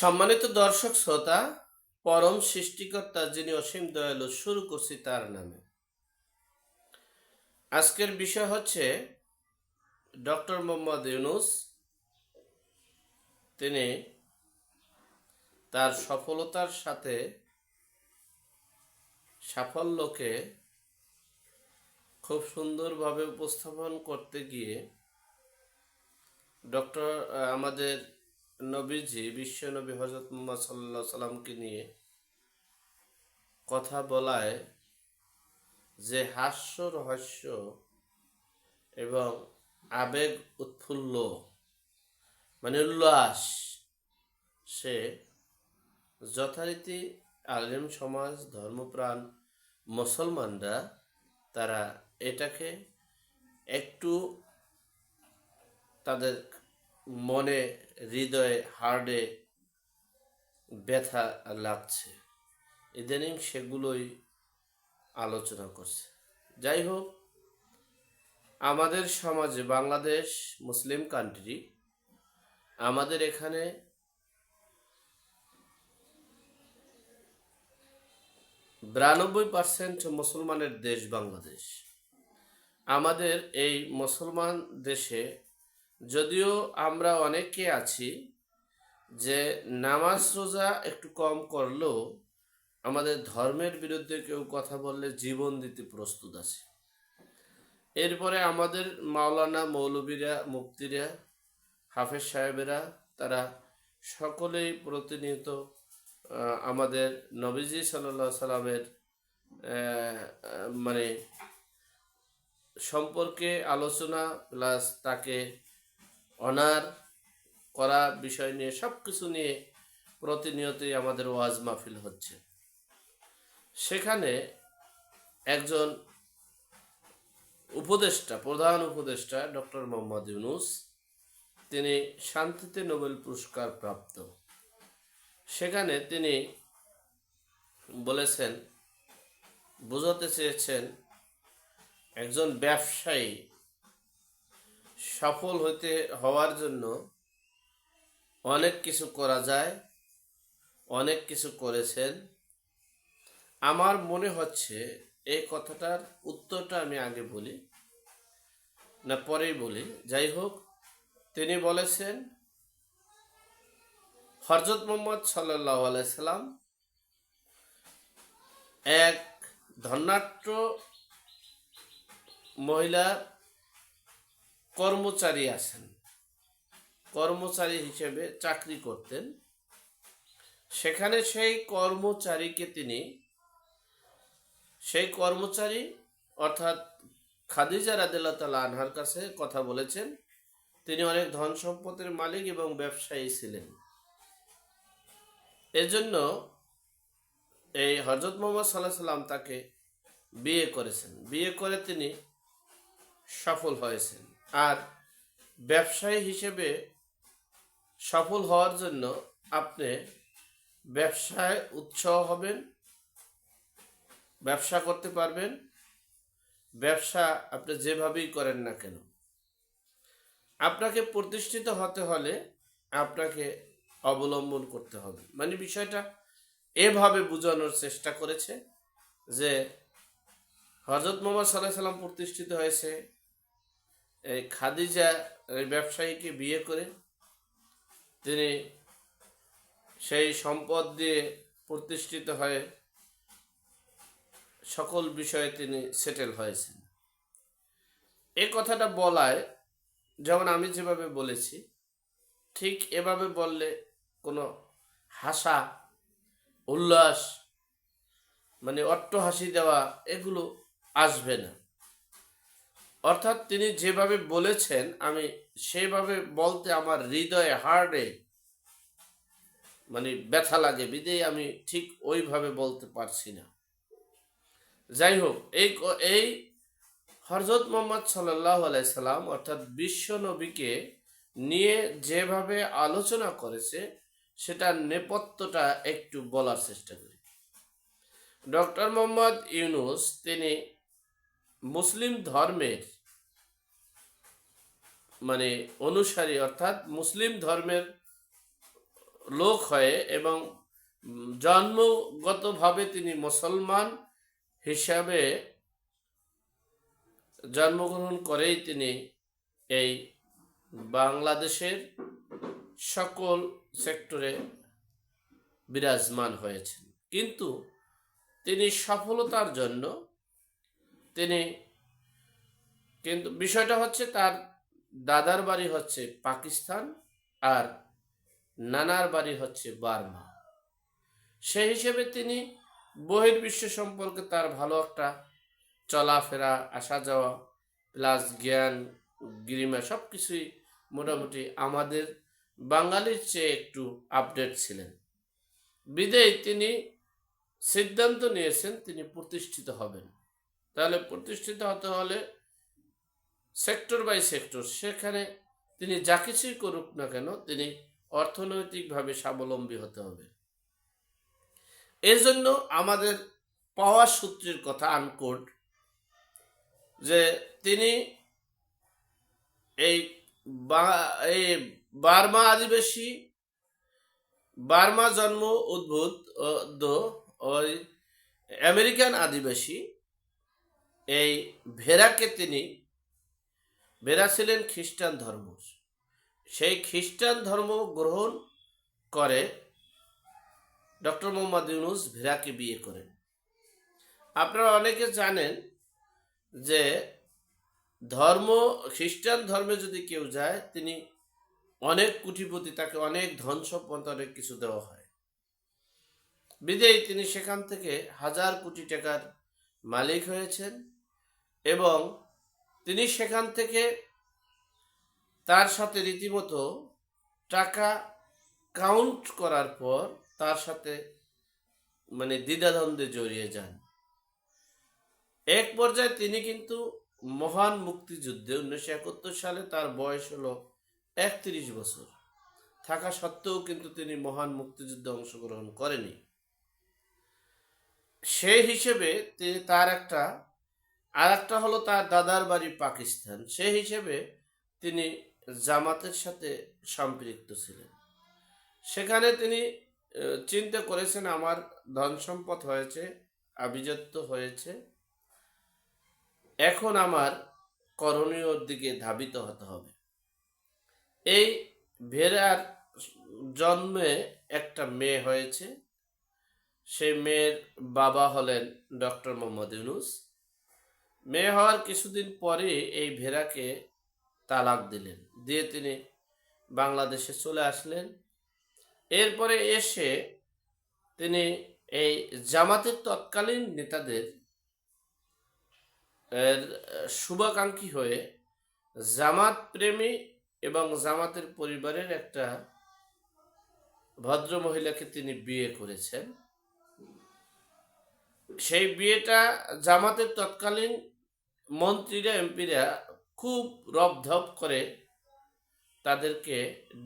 সম্মানিত দর্শক শ্রোতা, পরম সৃষ্টিকর্তা যিনি অসীম দয়ালু শুরু করছি তার নামে। আজকের বিষয় হচ্ছে ডক্টর মোহাম্মদ ইউনুস। তিনি তার সফলতার সাথে সাফল্যকে খুব সুন্দরভাবে উপস্থাপন করতে গিয়ে ডক্টর আমাদের নবীজি বিশ্ব নবী হজরত মোহাম্মদ সাল্লাহ সাল্লামকে নিয়ে কথা বলায় যে হাস্য, রহস্য এবং আবেগ উৎফুল্ল মানে উল্লাস, সে যথারীতি আলেম সমাজ, ধর্মপ্রাণ, মুসলমানরা তারা এটাকে একটু তাদের মনে, হৃদয়ে হার্ডে ব্যথা লাগছে। ইদানিং সেগুলোই আলোচনা করছে। যাই হোক, আমাদের সমাজে, বাংলাদেশ মুসলিম কান্ট্রি আমাদের এখানে বিরানব্বই পার্সেন্ট মুসলমানের দেশ বাংলাদেশ। আমাদের এই মুসলমান দেশে যদিও আমরা অনেকে আছি যে নামাজ রোজা একটু কম করলেও আমাদের ধর্মের বিরুদ্ধে কেউ কথা বললে জীবন দিতে প্রস্তুত আছে। এরপরে আমাদের মাওলানা মৌলবীরা মুক্তিরা হাফেজ সাহেবেরা, তারা সকলেই প্রতিনিয়ত আমাদের নবীজি সাল্লা সাল্লামের মানে সম্পর্কে আলোচনা, প্লাস তাকে অনার করা বিষয় নিয়ে সব কিছু নিয়ে প্রতিনিয়তই আমাদের ওয়াজ মাহফিল হচ্ছে। সেখানে একজন উপদেষ্টা, প্রধান উপদেষ্টা, ডক্টর মোহাম্মদ ইউনুস, তিনি শান্তিতে নোবেল পুরস্কার প্রাপ্ত। সেখানে তিনি বলেছেন, বোঝাতে চেয়েছেন, একজন ব্যবসায়ী সফল হতে হওয়ার জন্য অনেক কিছু করা যায়, অনেক কিছু করেছেন। আমার মনে হচ্ছে এই কথাটার উত্তরটা আমি আগে বলি, না পরেই বলি। যাই হোক, তিনি বলেছেন হরজত মোহাম্মদ সাল্লাহ আলাইসাল্লাম এক ধন্যাট্য মহিলা কর্মচারী আছেন। কর্মচারী হিসেবে চাকরি করতেন। সেখানে সেই কর্মচারীকে তিনি, সেই কর্মচারী, অর্থাৎ খাদিজা রাদিল্লাহ তালা আনহার কাছে কথা বলেছেন, তিনি অনেক ধন সম্পদের মালিক এবং ব্যবসায়ী ছিলেন। এজন্য এই হজরত মোহাম্মদ সাল্লাহ সাল্লাম তাকে বিয়ে করেছেন। বিয়ে করে তিনি সফল হয়েছেন। আর ব্যবসায়ী হিসেবে সফল হওয়ার জন্য আপনি ব্যবসায় উৎসাহ হবেন, ব্যবসা করতে পারবেন, ব্যবসা আপনি যেভাবেই করেন না কেন। আপনাকে প্রতিষ্ঠিত হতে হলে আপনাকে অবলম্বন করতে হবে। মানে বিষয়টা এভাবে বোঝানোর চেষ্টা করেছে যে হজরত মোহাম্মদ সাল্লাহ সাল্লাম প্রতিষ্ঠিত হয়েছে এই খাদিজা ব্যবসায়ীকে বিয়ে করে তিনি সেই সম্পদ দিয়ে প্রতিষ্ঠিত হয়ে সকল বিষয়ে তিনি সেটেল হয়েছেন। এ কথাটা বলায়, যেমন আমি যেভাবে বলেছি, ঠিক এভাবে বললে কোনো হাসা, উল্লাস মানে অট্টহাসি দেওয়া এগুলো আসবে না। অর্থাৎ তিনি যেভাবে বলেছেন, আমি সেভাবে বলতে আমার হৃদয়ে হার্ডে মানে ব্যথা লাগে বিদেই আমি ঠিক ওইভাবে বলতে পারছি না। যাই হোক এই এই হরজত মোহাম্মদ সাল্লাহ আলাইসাল্লাম অর্থাৎ বিশ্ব নবীকে নিয়ে যেভাবে আলোচনা করেছে সেটার নেপথ্যটা একটু বলার চেষ্টা করি। ডক্টর মোহাম্মদ ইউনুস, তিনি মুসলিম ধর্মের মানে অনুসারী অর্থাৎ মুসলিম ধর্মের লোক হয়ে এবং জন্মগতভাবে তিনি মুসলমান হিসাবে জন্মগ্রহণ করেই তিনি এই বাংলাদেশের সকল সেক্টরে বিরাজমান হয়েছেন। কিন্তু তিনি সফলতার জন্য তিনি কিন্তু বিষয়টা হচ্ছে তার দাদার বাড়ি হচ্ছে পাকিস্তান আর নানার বাড়ি হচ্ছে বার্মা। সেই হিসেবে তিনি বহির্বিশ্ব সম্পর্কে তার ভালো একটা চলাফেরা আসা যাওয়া প্লাস জ্ঞান, গিরিমা সব কিছুই মোটামুটি আমাদের বাঙালির চেয়ে একটু আপডেট ছিলেন। বিদেয় তিনি সিদ্ধান্ত নিয়েছেন তিনি প্রতিষ্ঠিত হবেন। তাহলে প্রতিষ্ঠিত হতে হলে সেক্টর বাই সেক্টর, সেখানে তিনি যা কিছুই করুক না কেন তিনি অর্থনৈতিকভাবে স্বাবলম্বী হতে হবে। এর জন্য আমাদের পাওয়া সূত্রের কথা আনকোড যে তিনি এই এই বার্মা আদিবাসী, বার্মা জন্ম উদ্ভূত আমেরিকান আদিবাসী এই ভেরাকে তিনি ভেরা ছিলেন খ্রিস্টান ধর্ম। সেই খ্রিস্টান ধর্ম গ্রহণ করে ডক্টর মোহাম্মদ ইউনুস ভেরাকে বিয়ে করেন। আপনারা অনেকে জানেন যে ধর্ম, খ্রিস্টান ধর্মে যদি কেউ যায়, তিনি অনেক কুটিপতি, তাকে অনেক ধন সম্পদ, অনেক কিছু দেওয়া হয়। বিদেয় তিনি সেখান থেকে হাজার কোটি টাকার মালিক হয়েছেন। এবং তিনি সেখান থেকে তার সাথে রীতিমতো টাকা কাউন্ট করার পর তার সাথে মানে দ্বিধাদ্বন্দ্বে জড়িয়ে যান। এক পর্যায়ে তিনি কিন্তু মহান মুক্তিযুদ্ধে উনিশশো একাত্তর সালে তার বয়স হলো একত্রিশ বছর। থাকা সত্ত্বেও কিন্তু তিনি মহান মুক্তিযুদ্ধে অংশগ্রহণ করেনি সেই হিসেবে তিনি তার একটা আর একটা হলো তার দাদার বাড়ি পাকিস্তান। সে হিসেবে তিনি জামাতের সাথে সম্পৃক্ত ছিলেন। সেখানে তিনি চিন্তা করেছেন, আমার ধন সম্পদ হয়েছে, আভিজাত্য হয়েছে। এখন আমার করণীয়র দিকে ধাবিত হতে হবে। এই ভেড়ার জন্মে একটা মেয়ে হয়েছে। সেই মেয়ের বাবা হলেন ডক্টর মোহাম্মদ ইউনুস। মেয়ে হওয়ার কিছুদিন পরে এই ভেড়াকে তালাক দিলেন। দিয়ে তিনি বাংলাদেশে চলে আসলেন। এরপরে এসে তিনি এই জামাতের তৎকালীন নেতাদের এর শুভাকাঙ্ক্ষী হয়ে জামাত প্রেমী এবং জামাতের পরিবারের একটা ভদ্র মহিলাকে তিনি বিয়ে করেছেন। সেই বিয়েটা জামাতের তৎকালীন মন্ত্রীরা, এমপিরা খুব রবধপ করে তাদেরকে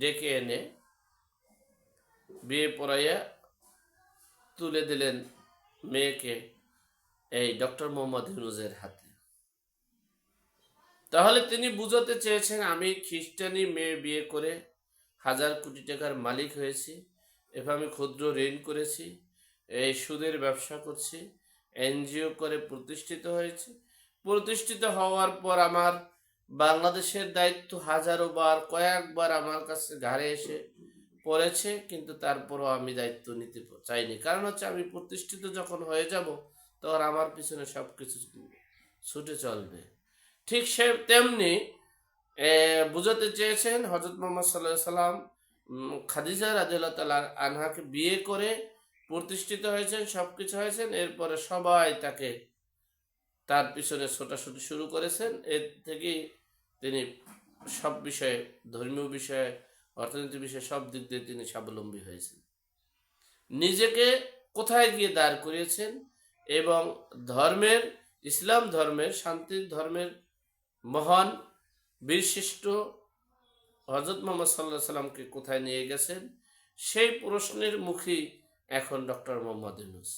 ডেকে এনে বিয়ে পড়াইয়া তুলে দিলেন মেয়েকে এই ডক্টর মোহাম্মদ ইউনুজের হাতে। তাহলে তিনি বুঝাতে চেয়েছেন, আমি খ্রিস্টানি মেয়ে বিয়ে করে হাজার কোটি টাকার মালিক হয়েছি, এভাবে আমি ক্ষুদ্র ঋণ করেছি, এই সুদের ব্যবসা করছি, এনজিও করে প্রতিষ্ঠিত হয়েছে প্রতিষ্ঠিত হওয়ার পর আমার বাংলাদেশের দায়িত্ব হাজারো বার, কয়েকবার আমার কাছে ঘাড়ে এসে পড়েছে, কিন্তু তারপরও আমি দায়িত্ব নিতে চাইনি। কারণ হচ্ছে আমি প্রতিষ্ঠিত যখন হয়ে যাব, তখন আমার পিছনে সব কিছু ছুটে চলবে। ঠিক সে তেমনি বুঝাতে চেয়েছেন হজরত মোহাম্মদ সাল্লাহ সাল্লাম খাদিজা রাজিয়াল্লাহ তালা আনহাকে বিয়ে করে প্রতিষ্ঠিত হয়েছেন সব কিছু হয়েছেন, এরপরে সবাই তাকে তার পিছনে ছোটাছুটি শুরু করেছেন। এর থেকেই তিনি সব বিষয়ে, ধর্মীয় বিষয়ে, অর্থনীতি বিষয়ে সব দিক দিয়ে তিনি স্বাবলম্বী হয়েছেন। নিজেকে কোথায় গিয়ে দাঁড় করিয়েছেন এবং ধর্মের, ইসলাম ধর্মের, শান্তির ধর্মের মহান, বিশিষ্ট হজরত মোহাম্মদ সাল্লাহ সাল্লামকে কোথায় নিয়ে গেছেন? সেই প্রশ্নের মুখী এখন ডক্টর মোহাম্মদ ইউনুস।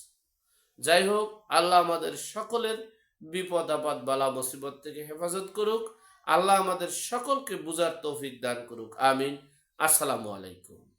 যাই হোক, আল্লাহ আমাদের সকলের বিপদ, আপদ, বালা, মুসিবত থেকে হেফাজত করুক। আল্লাহ আমাদের সকলকে বুঝার তৌফিক দান করুক। আমিন। আসসালামু আলাইকুম।